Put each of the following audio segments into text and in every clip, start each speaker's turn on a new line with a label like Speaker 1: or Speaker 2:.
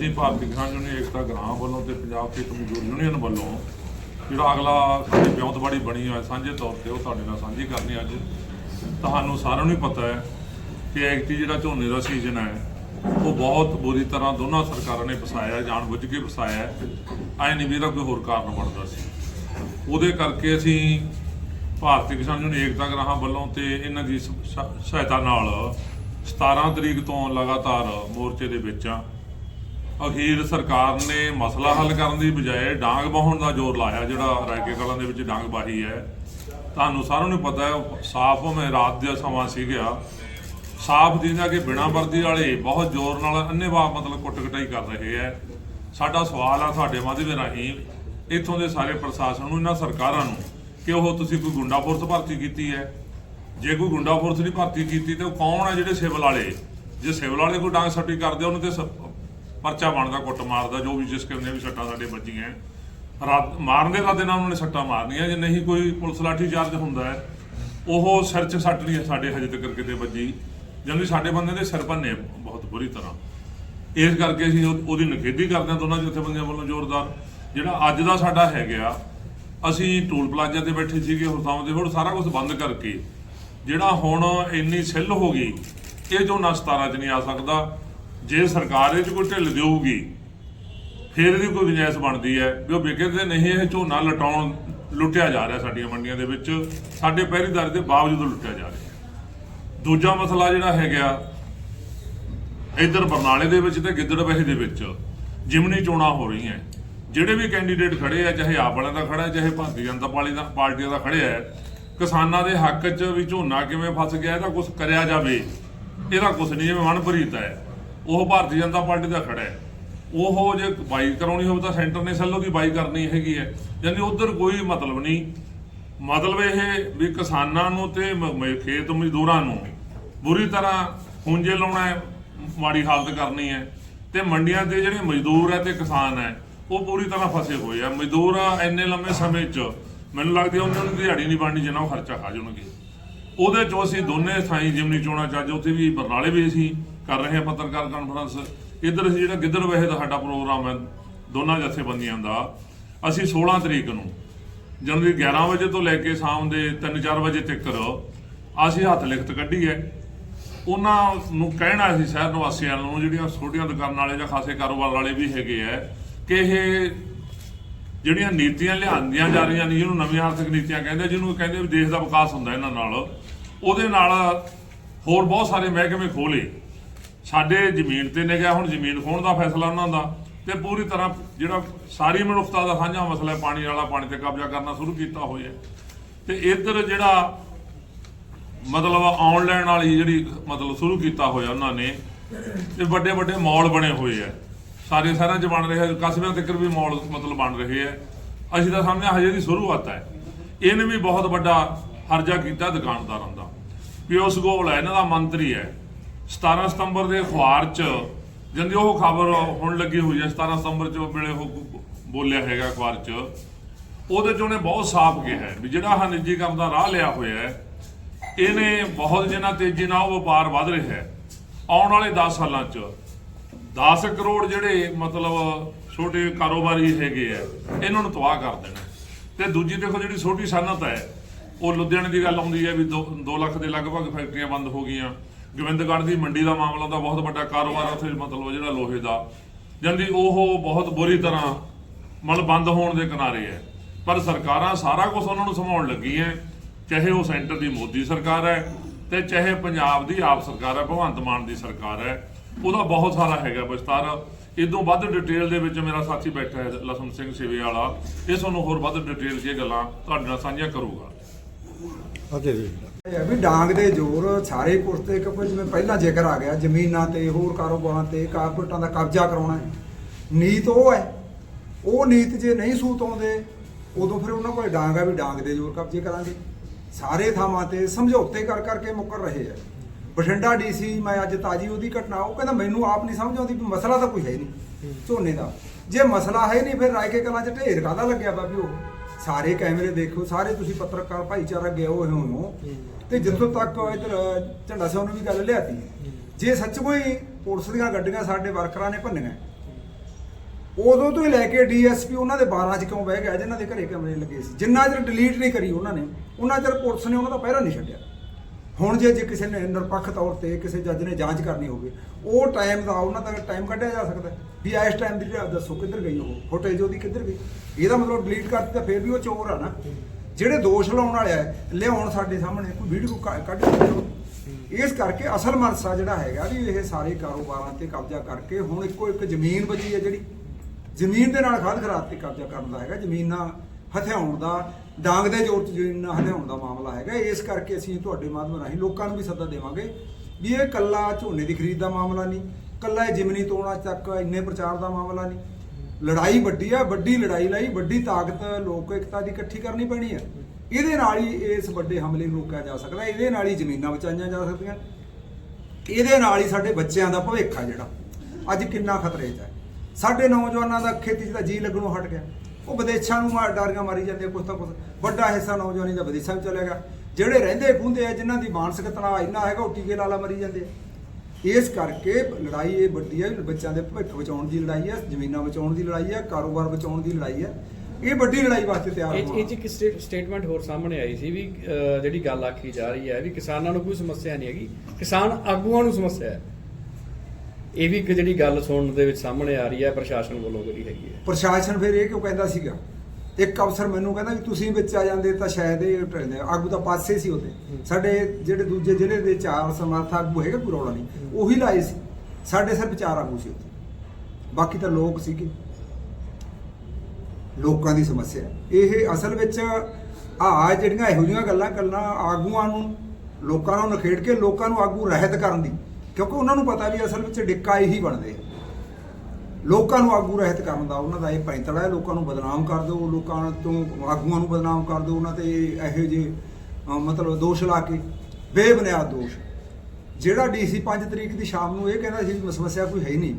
Speaker 1: ਅਸੀਂ ਭਾਰਤੀ ਕਿਸਾਨ ਯੂਨੀਅਨ, ਏਕਤਾ ਗ੍ਰਾਮ ਵੱਲੋਂ ਤੇ ਪੰਜਾਬ ਖੇਤ ਮਜ਼ਦੂਰ ਯੂਨੀਅਨ ਵੱਲੋਂ ਜਿਹੜਾ ਅਗਲਾ ਸਾਡੀ ਵਿਉਂਤਵਾੜੀ ਬਣੀ ਹੋਈ ਹੈ ਸਾਂਝੇ ਤੌਰ ਤੇ, ਉਹ ਤੁਹਾਡੇ ਨਾਲ ਸਾਂਝੀ ਕਰਨੀ ਅੱਜ। ਤੁਹਾਨੂੰ ਸਾਰਿਆਂ ਨੂੰ ਹੀ ਪਤਾ ਹੈ ਕਿ ਐਕਟੀ ਜਿਹੜਾ ਝੋਨੇ ਦਾ ਸੀਜ਼ਨ ਹੈ, ਉਹ ਬਹੁਤ ਬੁਰੀ ਤਰ੍ਹਾਂ ਦੋਨਾਂ ਸਰਕਾਰਾਂ ਨੇ ਫਸਾਇਆ ਜਾਣ ਬੁੱਝ ਕੇ ਫਸਾਇਆ ਐ ਨਹੀਂ ਵੀ ਇਹਦਾ ਕੋਈ ਹੋਰ ਕਾਰਨ ਬਣਦਾ ਸੀ। ਉਹਦੇ ਕਰਕੇ ਅਸੀਂ ਭਾਰਤੀ ਕਿਸਾਨ ਯੂਨੀਅਨ, ਏਕਤਾ ਗ੍ਰਾਮ ਵੱਲੋਂ ਤੇ ਇਹਨਾਂ ਦੀ ਸ- ਸਹਾਇਤਾ ਨਾਲ 17 ਤਰੀਕ ਤੋਂ ਲਗਾਤਾਰ ਮੋਰਚੇ ਦੇ ਵਿੱਚ ਆ ਅਖੀਰ ਸਰਕਾਰ ਨੇ ਮਸਲਾ ਹੱਲ ਕਰਨ ਦੀ ਬਜਾਏ ਡਾਂਗ ਵਾਹਣ ਦਾ ਜ਼ੋਰ ਲਾਇਆ ਜਿਹੜਾ ਰਾਇਕੇ ਕਲਾਂ ਦੇ ਵਿੱਚ ਡਾਂਗ ਬਾਹੀ ਹੈ। ਤੁਹਾਨੂੰ ਸਾਰਿਆਂ ਨੂੰ ਪਤਾ ਹੈ ਸਾਫ਼ ਮੈਂ ਰਾਤ ਦਾ ਸਮਾਂ ਸੀਗਾ। ਸਾਫ਼ ਦਿੰਦਾ ਕਿ ਬਿਨਾਂ ਵਰਦੀ ਵਾਲੇ ਬਹੁਤ ਜ਼ੋਰ ਨਾਲ ਅੰਨੇਵਾਹ ਮਤਲਬ ਕੁੱਟ ਕਟਾਈ ਕਰ ਰਹੇ ਹੈ। ਸਾਡਾ ਸਵਾਲ ਆ ਤੁਹਾਡੇ ਮਾਧਿਅਮ ਰਾਹੀਂ ਇੱਥੋਂ ਦੇ ਸਾਰੇ ਪ੍ਰਸ਼ਾਸਨ ਨੂੰ ਇਹਨਾਂ ਸਰਕਾਰਾਂ ਨੂੰ ਕਿ ਉਹ ਤੁਸੀਂ ਕੋਈ ਗੁੰਡਾ ਫੋਰਸ ਭਰਤੀ ਕੀਤੀ ਹੈ? ਜੇ ਕੋਈ ਗੁੰਡਾ ਫੋਰਸ ਨਹੀਂ ਭਰਤੀ ਕੀਤੀ ਤੇ ਉਹ ਕੌਣ ਆ ਜਿਹੜੇ ਸਿਵਲ ਵਾਲੇ? ਜੇ ਸਿਵਲ ਵਾਲੇ ਕੋਈ ਡਾਂਗ ਸੱਟੀ ਕਰਦੇ ਆ, ਉਹਨੂੰ ਤੇ ਸ- ਪਰਚਾ ਬਣਦਾ, ਕੁੱਟ ਮਾਰਦਾ, ਜੋ ਵੀ ਜਿਸ ਕਹਿੰਦੇ ਵੀ ਸੱਟਾਂ ਸਾਡੇ ਵੱਜੀਆਂ ਰਾਤ, ਮਾਰਨ ਦੇ ਇਰਾਦੇ ਨਾਲ ਉਹਨਾਂ ਨੇ ਸੱਟਾਂ ਮਾਰਨੀਆਂ, ਜੇ ਨਹੀਂ ਕੋਈ ਪੁਲਿਸ ਲਾਠੀ ਚਾਰਜ ਹੁੰਦਾ ਹੈ, ਉਹ ਸਿਰ 'ਚ ਸੱਟ ਨਹੀਂ ਸਾਡੇ ਹਜੇ ਤੱਕ ਕਿਤੇ ਵੱਜੀ। ਜਦ ਸਾਡੇ ਬੰਦੇ ਦੇ ਸਿਰ ਭੰਨੇ ਬਹੁਤ ਬੁਰੀ ਤਰ੍ਹਾਂ। ਇਸ ਕਰਕੇ ਅਸੀਂ ਉਹ- ਉਹਦੀ ਨਿਖੇਧੀ ਕਰਦੇ ਹਾਂ ਦੋਨਾਂ ਜਥੇਬੰਦੀਆਂ ਵੱਲੋਂ ਜ਼ੋਰਦਾਰ। ਜਿਹੜਾ ਅੱਜ ਦਾ ਸਾਡਾ ਹੈਗਾ ਅਸੀਂ ਟੂਲ ਪਲਾਜ਼ਾ ਤੇ ਬੈਠੇ ਸੀਗੇ ਹੋਰ ਥਾਵਾਂ ਤੇ ਹੁਣ ਸਾਰਾ ਕੁਝ ਬੰਦ ਕਰਕੇ, ਜਿਹੜਾ ਹੁਣ ਇੰਨੀ ਸਿੱਲ ਹੋ ਗਈ, ਇਹ ਜੋ ਨਾ 17 ਚ ਨਹੀਂ ਆ ਸਕਦਾ। ਜੇ ਸਰਕਾਰ ਇਹ ਚ ਕੋਈ ਢਿੱਲ ਦੇਊਗੀ, ਫਿਰ ਇਹਦੀ ਕੋਈ ਗੁੰਜਾਇਸ਼ ਬਣਦੀ ਹੈ। ਵੀ ਉਹ ਵਿਕੇ ਨਹੀਂ, ਇਹ ਝੋਨਾ ਲਟਾਉਣ, ਲੁੱਟਿਆ ਜਾ ਰਿਹਾ ਸਾਡੀਆਂ ਮੰਡੀਆਂ ਦੇ ਵਿੱਚ। ਸਾਡੇ ਪਹਿਰੀਦਾਰੀ ਦੇ ਬਾਵਜੂਦ ਲੁੱਟਿਆ ਜਾ ਰਿਹਾ। ਦੂਜਾ ਮਸਲਾ ਜਿਹੜਾ ਹੈਗਾ, ਇੱਧਰ ਬਰਨਾਲੇ ਦੇ ਵਿੱਚ ਤੇ ਗਿੱਦੜਬਾਹੀ ਦੇ ਵਿੱਚ ਜਿਮਨੀ ਚੋਣਾਂ ਹੋ ਰਹੀਆਂ। ਜਿਹੜੇ ਵੀ ਕੈਂਡੀਡੇਟ ਖੜੇ ਆ, ਚਾਹੇ ਆਪ ਵਾਲਿਆਂ ਦਾ ਖੜਾ ਚਾਹੇ ਭਾਰਤੀ ਜਨਤਾ ਪਾਰਟੀ ਦਾ ਪਾਰਟੀ ਦਾ ਖੜਿਆ ਹੈ, ਕਿਸਾਨਾਂ ਦੇ ਹੱਕ 'ਚ ਵੀ ਝੋਨਾ ਕਿਵੇਂ ਫਸ ਗਿਆ, ਇਹਦਾ ਕੁਝ ਕਰਿਆ ਜਾਵੇ, ਇਹਦਾ ਕੁਝ ਨਹੀਂ, ਜਿਵੇਂ ਮਨਪ੍ਰੀਤ ਹੈ। ਉਹ ਭਾਰਤੀ ਜਨਤਾ ਪਾਰਟੀ ਦਾ ਖੜਾ ਹੈ। ਉਹ ਜੇ ਬਾਈ ਕਰਾਉਣੀ ਹੋਵੇ ਤਾਂ ਸੈਂਟਰ ਨੇ ਸੈੱਲੋ ਦੀ ਬਾਈ ਕਰਨੀ ਹੈਗੀ ਹੈ। ਯਾਨੀ ਉਧਰ ਕੋਈ ਮਤਲਬ ਨਹੀਂ। ਮਤਲਬ ਇਹ ਵੀ ਕਿਸਾਨਾਂ ਨੂੰ ਤੇ ਮ- ਖੇਤ ਮਜ਼ਦੂਰਾਂ ਨੂੰ ਬੁਰੀ ਤਰ੍ਹਾਂ ਖੁੰਝੇ ਲਾਉਣਾ ਹੈ, ਮਾੜੀ ਹਾਲਤ ਕਰਨੀ ਹੈ। ਤੇ ਮੰਡੀਆਂ ਤੇ ਜਿਹੜੇ ਮਜ਼ਦੂਰ ਹੈ ਤੇ ਕਿਸਾਨ ਹੈ, ਉਹ ਪੂਰੀ ਤਰ੍ਹਾਂ ਫਸੇ ਹੋਏ ਆ। ਮਜ਼ਦੂਰ ਇੰਨੇ ਲੰਮੇ ਸਮੇਂ 'ਚ ਮੈਨੂੰ ਲੱਗਦੀ ਹੈ ਉਹਨਾਂ ਨੂੰ ਦਿਹਾੜੀ ਨਹੀਂ ਬਣਨੀ, ਜਿੰਨਾ ਉਹ ਖਰਚਾ ਖਾ ਜਾਣਗੇ। ਉਹਦੇ ਚੋਂ ਅਸੀਂ ਦੋਨੇ ਥਾਈਂ ਜਿਮਨੀ ਚੋਣਾਂ ਚ ਅੱਜ ਉੱਥੇ ਵੀ ਬਰਨਾਲੇ ਵੀ ਸੀ ਕਰ ਰਹੇ ਹਾਂ ਪੱਤਰਕਾਰ ਕਾਨਫਰੰਸ ਇੱਧਰ ਅਸੀਂ ਜਿਹੜਾ ਗਿੱਦੜ ਵਹੇ ਦਾ ਸਾਡਾ ਪ੍ਰੋਗਰਾਮ ਹੈ, ਦੋਨਾਂ ਜਥੇਬੰਦੀਆਂ ਦਾ, ਅਸੀਂ 16 ਤਰੀਕ ਨੂੰ ਜਨਵਰੀ 11 ਵਜੇ ਤੋਂ ਲੈ ਕੇ ਸ਼ਾਮ ਦੇ 3-4 ਵਜੇ ਤੱਕ ਅਸੀਂ ਹੱਥ ਲਿਖਤ ਕੱਢੀ ਹੈ। ਉਹਨਾਂ ਨੂੰ ਕਹਿਣਾ ਸੀ ਸ਼ਹਿਰ ਨਿਵਾਸੀਆਂ ਨੂੰ, ਜਿਹੜੀਆਂ ਛੋਟੀਆਂ ਦੁਕਾਨਾਂ ਵਾਲੇ ਜਾਂ ਖਾਸੇ ਕਾਰੋਬਾਰ ਵਾਲੇ ਵੀ ਹੈਗੇ ਆ ਕਿ ਇਹ ਜਿਹੜੀਆਂ ਨੀਤੀਆਂ ਲਿਆਂਦੀਆਂ ਜਾ ਰਹੀਆਂ ਨੇ, ਜਿਹਨੂੰ ਨਵੀਆਂ ਆਰਥਿਕ ਨੀਤੀਆਂ ਕਹਿੰਦੇ ਜਿਹਨੂੰ ਕਹਿੰਦੇ ਵੀ ਦੇਸ਼ ਦਾ ਵਿਕਾਸ ਹੁੰਦਾ ਇਹਨਾਂ ਨਾਲ, ਉਹਦੇ ਨਾਲ ਹੋਰ ਬਹੁਤ ਸਾਰੇ ਮਹਿਕਮੇ ਖੋਲੇ ਸਾਡੇ ਜ਼ਮੀਨ ਤੇ ਨੇ ਗਿਆ, ਹੁਣ ਜ਼ਮੀਨ ਖੋਣ ਦਾ ਫੈਸਲਾ ਉਹਨਾਂ ਦਾ ਤੇ ਪੂਰੀ ਤਰ੍ਹਾਂ ਜਿਹੜਾ ਸਾਰੀ ਮਨੁੱਖਤਾ ਦਾ ਸਾਂਝਾ ਮਸਲਾ ਹੈ, ਪਾਣੀ ਵਾਲਾ ਪਾਣੀ ਤੇ ਕਬਜ਼ਾ ਕਰਨਾ ਸ਼ੁਰੂ ਕੀਤਾ ਹੋਇਆ ਹੈ। ਤੇ ਇੱਧਰ ਜਿਹੜਾ ਮਤਲਬ ਆਨਲਾਈਨ ਵਾਲੀ ਜਿਹੜੀ ਮਤਲਬ ਸ਼ੁਰੂ ਕੀਤਾ ਹੋਇਆ ਉਹਨਾਂ ਨੇ, ਤੇ ਵੱਡੇ ਵੱਡੇ ਮਾਲ ਬਣੇ ਹੋਏ ਆ ਸਾਰੇ ਸ਼ਹਿਰਾਂ 'ਚ ਬਣ ਰਹੇ, ਕਸਬਿਆਂ ਤੱਕ ਵੀ ਮਾਲ ਮਤਲਬ ਬਣ ਰਹੇ ਆ ਅਸੀਂ ਤਾਂ ਸਮਝਿਆ ਹਜੇ ਦੀ ਸ਼ੁਰੂਆਤ ਹੈ। ਇਹਨੇ ਵੀ ਬਹੁਤ ਵੱਡਾ ਹਰਜਾ ਕੀਤਾ ਦੁਕਾਨਦਾਰਾਂ ਦਾ। ਪਿਊਸ਼ ਗੋਲ ਹੈ, ਇਹਨਾਂ ਦਾ ਮੰਤਰੀ ਹੈ। 17 ਸਤੰਬਰ ਦੇ ਅਖਬਾਰ 'ਚ, ਜਿੰਦੀ ਉਹ ਖਬਰ ਹੁਣ ਲੱਗੀ ਹੋਈ ਹੈ 17 ਸਤੰਬਰ 'ਚ ਵੇਲੇ ਉਹ ਬੋਲਿਆ ਹੈਗਾ ਅਖਬਾਰ 'ਚ, ਉਹਦੇ 'ਚ ਉਹਨੇ ਬਹੁਤ ਸਾਫ਼ ਕਿਹਾ ਵੀ ਜਿਹੜਾ ਆਹ ਨਿੱਜੀਕਰਨ ਦਾ ਰਾਹ ਲਿਆ ਹੋਇਆ ਹੈ, ਇਹਨੇ ਬਹੁਤ ਜਿੰਨਾ ਤੇਜ਼ੀ ਨਾਲ ਉਹ ਵਪਾਰ ਵਧ ਰਿਹਾ ਹੈ। ਆਉਣ ਵਾਲੇ 10 ਸਾਲਾਂ 'ਚ 10 ਕਰੋੜ ਜਿਹੜੇ ਮਤਲਬ ਛੋਟੇ ਕਾਰੋਬਾਰੀ ਹੈਗੇ ਆ ਇਹਨਾਂ ਨੂੰ ਤਬਾਹ ਕਰ ਦੇਣਾ ਤੇ ਦੂਜੀ ਦੇਖੋ ਜਿਹੜੀ ਛੋਟੀ ਸਨਅਤ ਹੈ, ਉਹ ਲੁਧਿਆਣੇ ਦੀ ਗੱਲ ਆਉਂਦੀ ਹੈ ਵੀ 2 ਲੱਖ ਦੇ ਲਗਭਗ ਫੈਕਟਰੀਆਂ ਬੰਦ ਹੋ ਗਈਆਂ। ਗੋਬਿੰਦਗੜ੍ਹ ਦੀ ਮੰਡੀ ਦਾ ਮਾਮਲਾ ਦਾ ਬਹੁਤ ਵੱਡਾ ਕਾਰੋਬਾਰ ਉੱਥੇ ਮਤਲਬ ਜਿਹੜਾ ਲੋਹੇ ਦਾ। ਜਾਂਦੀ ਉਹ ਬਹੁਤ ਬੁਰੀ ਤਰ੍ਹਾਂ ਮਤਲਬ ਬੰਦ ਹੋਣ ਦੇ ਕਿਨਾਰੇ ਹੈ। ਪਰ ਸਰਕਾਰਾਂ ਸਾਰਾ ਕੁਝ ਉਹਨਾਂ ਨੂੰ ਸੰਭਾਉਣ ਲੱਗੀਆਂ ਚਾਹੇ ਉਹ ਸੈਂਟਰ ਦੀ ਮੋਦੀ ਸਰਕਾਰ ਹੈ ਤੇ ਚਾਹੇ ਪੰਜਾਬ ਦੀ ਆਪ ਸਰਕਾਰ ਹੈ, ਭਗਵੰਤ ਮਾਨ ਦੀ ਸਰਕਾਰ ਹੈ, ਉਹਦਾ ਬਹੁਤ ਸਾਰਾ ਹੈਗਾ ਵਿਸਤਾਰ ਇਦੋਂ ਵੱਧ ਡਿਟੇਲ ਦੇ ਵਿੱਚ ਮੇਰਾ ਸਾਥੀ ਬੈਠਾ ਹੈ ਲਸਨ ਸਿੰਘ ਸਿਵੇ ਵਾਲਾ। ਇਹ ਤੁਹਾਨੂੰ ਹੋਰ ਵੱਧ ਡਿਟੇਲ 'ਚ ਇਹ ਗੱਲਾਂ ਤੁਹਾਡੇ ਨਾਲ ਸਾਂਝੀਆਂ ਕਰੂਗਾ।
Speaker 2: ਅੱਗੇ ਜੀ।
Speaker 3: ਇਹ ਵੀ ਡਾਂਗ ਦੇ ਜ਼ੋਰ ਸਾਰੇ ਕੁਰਤੇ ਕਿਉਂਕਿ ਜਿਵੇਂ ਪਹਿਲਾਂ ਜ਼ਿਕਰ ਆ ਗਿਆ, ਜ਼ਮੀਨਾਂ ਤੇ, ਹੋਰ ਕਾਰੋਬਾਰਾਂ ਤੇ, ਕਾਰਪੋਰੇਟਾਂ ਦਾ ਕਬਜ਼ਾ ਕਰਾਉਣਾ ਹੈ। ਨੀਤ ਉਹ ਹੈ। ਉਹ ਨੀਤ ਜੇ ਨਹੀਂ ਸੂਤ ਆਉਂਦੇ, ਉਦੋਂ ਫਿਰ ਉਹਨਾਂ ਕੋਲ ਡਾਂਗ ਆ ਵੀ ਡਾਂਗ ਦੇ ਜ਼ੋਰ ਕਬਜ਼ੇ ਕਰਾਂਗੇ। ਸਾਰੇ ਥਾਵਾਂ ਤੇ ਸਮਝੌਤੇ ਕਰ ਕਰਕੇ ਮੁੱਕਰ ਰਹੇ ਆ। ਬਠਿੰਡਾ ਡੀਸੀ, ਮੈਂ ਅੱਜ ਤਾਜੀ ਉਹਦੀ ਘਟਨਾ, ਉਹ ਕਹਿੰਦਾ ਮੈਨੂੰ ਆਪ ਨਹੀਂ ਸਮਝ ਆਉਂਦੀ ਵੀ ਮਸਲਾ ਤਾਂ ਕੋਈ ਹੈ ਨਹੀਂ, ਝੋਨੇ ਦਾ। ਜੇ ਮਸਲਾ ਹੈ ਨਹੀਂ, ਫਿਰ ਰਾਇਕੇ ਕਲਾਂ 'ਚ ਢੇਰ ਕਾਹਦਾ ਲੱਗਿਆ ਬਾਬੀ ਉਹ? ਸਾਰੇ ਕੈਮਰੇ ਦੇਖੋ ਸਾਰੇ ਤੁਸੀਂ ਪੱਤਰਕਾਰ ਭਾਈਚਾਰਾ ਗਏ ਹੋਏ ਹੋ। ਤੇ ਜਿੱਥੋਂ ਤੱਕ ਇਧਰ ਝੰਡਾ ਸਿੰਘ ਨੇ ਵੀ ਗੱਲ ਲਿਆਤੀ। ਜੇ ਸੱਚਮੁੱਚ ਹੀ ਪੁਲਿਸ ਦੀਆਂ ਗੱਡੀਆਂ ਸਾਡੇ ਵਰਕਰਾਂ ਨੇ ਭੰਨੀਆਂ ਉਦੋਂ ਤੋਂ ਹੀ ਲੈ ਕੇ ਡੀਐਸਪੀ ਉਹਨਾਂ ਦੇ 12 ਚ ਕਿਉਂ ਬਹਿ ਗਿਆ ਜਿਨ੍ਹਾਂ ਦੇ ਘਰੇ ਕੈਮਰੇ ਲੱਗੇ ਸੀ। ਜਿੰਨਾ ਚਿਰ ਡਿਲੀਟ ਨਹੀਂ ਕਰੀ ਉਹਨਾਂ ਨੇ ਉਹਨਾਂ ਚਿਰ ਪੁਲਿਸ ਨੇ ਉਹਨਾਂ ਦਾ ਪਹਿਰਾ ਨਹੀਂ ਛੱਡਿਆ। ਹੁਣ ਜੇ ਜੇ ਕਿਸੇ ਨੇ ਨਿਰਪੱਖ ਤੌਰ ਤੇ ਕਿਸੇ ਜੱਜ ਨੇ ਜਾਂਚ ਕਰਨੀ ਹੋਵੇ ਉਹ ਟਾਈਮ ਦਾ ਉਹਨਾਂ ਤੱਕ ਟਾਈਮ ਕੱਢਿਆ ਜਾ ਸਕਦਾ। ਹੈ ਵੀ ਇਸ ਟਾਈਮ ਦੀ ਜਿਹੜਾ ਦੱਸੋ ਕਿੱਧਰ ਗਈ ਉਹ? ਫੁਟੇਜ ਉਹਦੀ ਕਿੱਧਰ ਗਈ? ਇਹਦਾ ਮਤਲਬ ਡਿਲੀਟ ਕਰਤੀ ਤਾਂ ਫਿਰ ਵੀ ਉਹ ਚੋਰ ਆ ਨਾ। ਜਿਹੜੇ ਦੋਸ਼ ਲਾਉਣ ਵਾਲੇ ਆ, ਲਿਆਉਣ ਸਾਡੇ ਸਾਹਮਣੇ, ਕੋਈ ਵੀਡੀਓ ਕੱਢ ਕੇ ਲਿਆਓ। ਇਸ ਕਰਕੇ ਅਸਲ ਮਨਸਾ ਜਿਹੜਾ ਹੈਗਾ ਵੀ ਇਹ ਸਾਰੇ ਕਾਰੋਬਾਰਾਂ ਤੇ ਕਬਜ਼ਾ ਕਰਕੇ ਹੁਣ ਇੱਕੋ ਇੱਕ ਜ਼ਮੀਨ ਬਚੀ ਹੈ ਜਿਹੜੀ। ਜ਼ਮੀਨ ਦੇ ਨਾਲ ਖਾਦ ਖਰਾਬ ਤੇ ਕਬਜ਼ਾ ਕਰਨ ਦਾ ਹੈਗਾ, ਜ਼ਮੀਨਾਂ ਹਥਿਆਉਣ ਦਾ, ਡਾਂਗ ਦੇ ਜ਼ੋਰ 'ਚ ਜ਼ਮੀਨਾਂ ਹਥਿਆਉਣ ਦਾ ਮਾਮਲਾ ਹੈਗਾ। ਇਸ ਕਰਕੇ ਅਸੀਂ ਤੁਹਾਡੇ ਮਾਧਿਅਮ ਰਾਹੀਂ ਲੋਕਾਂ ਨੂੰ ਵੀ ਸੱਦਾ ਦੇਵਾਂਗੇ ਵੀ ਇਹ ਕੱਲਾ ਝੋਨੇ ਦੀ ਖਰੀਦ ਦਾ ਮਾਮਲਾ ਨਹੀਂ ਕੱਲਾ ਇਹ ਜਿਮਨੀ ਤੋੜਨਾ ਤੱਕ ਇੰਨੇ ਪ੍ਰਚਾਰ ਦਾ ਮਾਮਲਾ ਨਹੀਂ। ਲੜਾਈ ਵੱਡੀ ਆ, ਵੱਡੀ ਲੜਾਈ ਲਈ, ਵੱਡੀ ਤਾਕਤ ਲੋਕ ਇਕਤਾ ਦੀ ਇਕੱਠੀ ਕਰਨੀ ਪੈਣੀ ਹੈ ਇਹਦੇ ਨਾਲ ਹੀ ਇਸ ਵੱਡੇ ਹਮਲੇ ਨੂੰ ਰੋਕਿਆ ਜਾ ਸਕਦਾ, ਇਹਦੇ ਨਾਲ ਹੀ ਜ਼ਮੀਨਾਂ ਬਚਾਈਆਂ ਜਾ ਸਕਦੀਆਂ। ਇਹਦੇ ਨਾਲ ਹੀ ਸਾਡੇ ਬੱਚਿਆਂ ਦਾ ਭਵਿੱਖ ਆ ਜਿਹੜਾ। ਅੱਜ ਕਿੰਨਾ ਖਤਰੇ 'ਚ ਹੈ ਸਾਡੇ ਨੌਜਵਾਨਾਂ ਦਾ ਖੇਤੀ 'ਚ ਤਾਂ ਜੀ ਲੱਗਣੋਂ ਹਟ ਗਿਆ। ਉਹ ਵਿਦੇਸ਼ਾਂ ਨੂੰ ਮਾਰ ਡਾਰੀਆਂ ਮਾਰੀ ਜਾਂਦੇ ਕੁਛ ਤਾਂ ਕੁਛ। ਵੱਡਾ ਹਿੱਸਾ ਨੌਜਵਾਨੀ ਦਾ ਵਿਦੇਸ਼ਾਂ ਵਿੱਚ ਚਲੇ ਗਿਆ। ਜਿਹੜੇ ਰਹਿੰਦੇ ਖੁੰਦੇ ਆ, ਜਿਨ੍ਹਾਂ ਦੀ ਮਾਨਸਿਕ ਤਣਾਅ ਇੰਨਾ ਹੈਗਾ, ਉਹ ਟੀਕੇ ਲਾਲਾ ਮਰੀ ਜਾਂਦੇ ਆ। ਇਸ ਕਰਕੇ ਲੜਾਈ ਇਹ ਵੱਡੀ ਹੈ ਬੱਚਿਆਂ ਦੇ ਭਵਿੱਖ ਬਚਾਉਣ ਦੀ ਲੜਾਈ ਹੈ ਜ਼ਮੀਨਾਂ ਬਚਾਉਣ ਦੀ ਲੜਾਈ ਹੈ ਕਾਰੋਬਾਰ ਬਚਾਉਣ ਦੀ ਲੜਾਈ ਹੈ ਇਹ ਵੱਡੀ ਲੜਾਈ ਵਾਸਤੇ ਤਿਆਰ
Speaker 4: ਇਹ 'ਚ- ਇਹ
Speaker 3: ਹੋਣਾ
Speaker 4: ਇੱਕ ਸਟੇ- ਸਟੇਟਮੈਂਟ ਹੋਰ ਸਾਹਮਣੇ ਆਈ ਸੀ ਵੀ ਜਿਹੜੀ ਗੱਲ ਆਖੀ ਜਾ ਰਹੀ ਹੈ ਵੀ ਕਿਸਾਨਾਂ ਨੂੰ ਕੋਈ ਸਮੱਸਿਆ ਨਹੀਂ ਹੈਗੀ ਕਿਸਾਨ ਆਗੂਆਂ ਨੂੰ ਸਮੱਸਿਆ ਹੈ। ਇਹ ਵੀ ਇੱਕ ਜਿਹੜੀ ਗੱਲ ਸੁਣਨ ਦੇ ਵਿੱਚ ਸਾਹਮਣੇ ਆ ਰਹੀ ਹੈ ਪ੍ਰਸ਼ਾਸਨ ਵੱਲੋਂ ਜਿਹੜੀ ਹੈਗੀ ਹੈ।
Speaker 3: ਪ੍ਰਸ਼ਾਸਨ ਫਿਰ ਇਹ ਕਿਉਂ ਕਹਿੰਦਾ ਸੀਗਾ? ਇੱਕ ਅਫਸਰ ਮੈਨੂੰ ਕਹਿੰਦਾ ਵੀ ਤੁਸੀਂ ਵਿੱਚ ਆ ਜਾਂਦੇ ਤਾਂ ਸ਼ਾਇਦ ਇਹ ਟਰੈਂਡ ਆਗੂ ਤਾਂ ਪਾਸੇ ਸੀ ਉਹਦੇ। ਸਾਡੇ ਜਿਹੜੇ ਦੂਜੇ ਜ਼ਿਲ੍ਹੇ ਦੇ ਚਾਰ ਸਮਰਥ ਆਗੂ ਹੈਗੇ ਰੌਲਾ ਨਹੀਂ। ਉਹੀ ਲਾਏ ਸੀ। ਸਾਡੇ ਸਿਰਫ ਚਾਰ ਆਗੂ ਸੀ ਉੱਥੇ। ਬਾਕੀ ਤਾਂ ਲੋਕ ਸੀਗੇ। ਲੋਕਾਂ ਦੀ ਸਮੱਸਿਆ। ਇਹ ਅਸਲ ਵਿੱਚ ਆ ਜਿਹੜੀਆਂ ਇਹੋ ਜਿਹੀਆਂ ਗੱਲਾਂ ਗੱਲਾਂ ਆਗੂਆਂ ਨੂੰ ਲੋਕਾਂ ਨੂੰ ਨਖੇੜ ਕੇ ਲੋਕਾਂ ਨੂੰ ਆਗੂ ਰਹਿਤ ਕਰਨ ਦੀ। ਕਿਉਂਕਿ ਉਹਨਾਂ ਨੂੰ ਪਤਾ ਵੀ ਅਸਲ ਵਿੱਚ ਡਿੱਕਾ ਇਹੀ ਬਣਦੇ ਆ। ਲੋਕਾਂ ਨੂੰ ਆਗੂ ਰਹਿਤ ਕਰਨ ਦਾ, ਉਹਨਾਂ ਦਾ ਇਹ ਪੈਂਤੜਾ ਹੈ, ਲੋਕਾਂ ਨੂੰ ਬਦਨਾਮ ਕਰ ਦਿਓ, ਲੋਕਾਂ ਤੋਂ ਆਗੂਆਂ ਨੂੰ ਬਦਨਾਮ ਕਰ ਦਿਓ, ਉਹਨਾਂ ਤੇ ਇਹੋ ਜਿਹੇ ਮਤਲਬ ਦੋਸ਼ ਲਾ ਕੇ, ਬੇਬੁਨਿਆਦ ਦੋਸ਼। ਜਿਹੜਾ ਡੀਸੀ 5 ਤਰੀਕ ਦੀ ਸ਼ਾਮ ਨੂੰ ਇਹ ਕਹਿੰਦਾ ਸੀ ਵੀ ਸਮੱਸਿਆ ਕੋਈ ਹੈ ਹੀ ਨਹੀਂ।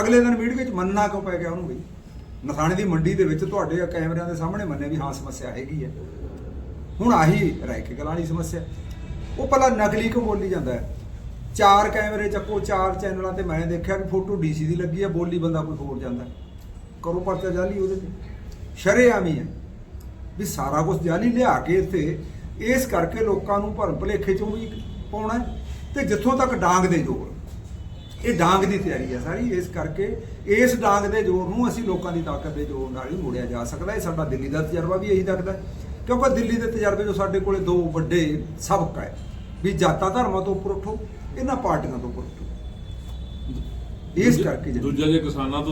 Speaker 3: ਅਗਲੇ ਦਿਨ ਮੀਡੀਆ ਵਿੱਚ ਮੰਨਣਾ ਕਿਉਂ ਪੈ ਗਿਆ ਉਹਨੂੰ ਵੀ ਨਥਾਣੇ ਦੀ ਮੰਡੀ ਦੇ ਵਿੱਚ ਤੁਹਾਡੇ ਕੈਮਰਿਆਂ ਦੇ ਸਾਹਮਣੇ ਮੰਨੇ ਵੀ ਹਾਂ, ਸਮੱਸਿਆ ਹੈਗੀ ਹੈ। ਹੁਣ ਆਹੀ ਰਹਿ ਕੇ ਗਲਾਂ ਦੀ ਸਮੱਸਿਆ। ਉਹ ਪਹਿਲਾਂ ਨਕਲੀ ਕਿਉਂ ਬੋਲੀ ਜਾਂਦਾ ਹੈ? ਚਾਰ ਕੈਮਰੇ ਚੱਕੋ, ਚਾਰ ਚੈਨਲਾਂ ਤੇ ਮੈਂ ਦੇਖਿਆ ਵੀ ਫੋਟੋ ਡੀਸੀ ਦੀ ਲੱਗੀ ਹੈ ਬੋਲੀ ਬੰਦਾ ਕੋਈ ਹੋਰ ਜਾਂਦਾ। ਕਰੋ ਪਰਚਾ ਜਾਲੀ ਉਹਦੇ ਤੇ। ਸ਼ਰੇਆਮੀ ਹੈ ਵੀ ਸਾਰਾ ਕੁਝ ਜਾਲੀ ਲਿਆ ਕੇ ਇੱਥੇ, ਇਸ ਕਰਕੇ ਲੋਕਾਂ ਨੂੰ ਭਰਮ ਭਲੇਖੇ ਚੋਂ ਵੀ ਪਾਉਣਾ ਹੈ ਤੇ ਜਿੱਥੋਂ ਤੱਕ ਡਾਂਗ ਦੇ ਜੋਰ। ਇਹ ਡਾਂਗ ਦੀ ਤਿਆਰੀ ਹੈ ਸਾਰੀ, ਇਸ ਕਰਕੇ ਇਸ ਡਾਂਗ ਦੇ ਜ਼ੋਰ ਨੂੰ ਅਸੀਂ ਲੋਕਾਂ ਦੀ ਤਾਕਤ ਦੇ ਜ਼ੋਰ ਨਾਲ ਹੀ ਮੋੜਿਆ ਜਾ ਸਕਦਾ। ਹੈ ਸਾਡਾ ਦਿੱਲੀ ਦਾ ਤਜਰਬਾ ਵੀ ਇਹੀ ਦੱਸਦਾ। ਕਿਉਂਕਿ ਦਿੱਲੀ ਦੇ ਤਜਰਬੇ ਜੋ ਸਾਡੇ ਕੋਲੇ ਦੋ ਵੱਡੇ ਸਬਕ ਹੈ ਵੀ ਜਾਤਾਂ ਧਰਮਾਂ ਤੋਂ ਉੱਪਰ ਉੱਠੋ ਇਹਨਾਂ ਪਾਰਟੀਆਂ ਤੋਂ ਉੱਠੋ ਇਸ ਕਰਕੇ ਜੀ।
Speaker 1: ਦੂਜਾ ਜੇ ਕਿਸਾਨਾਂ ਤੋਂ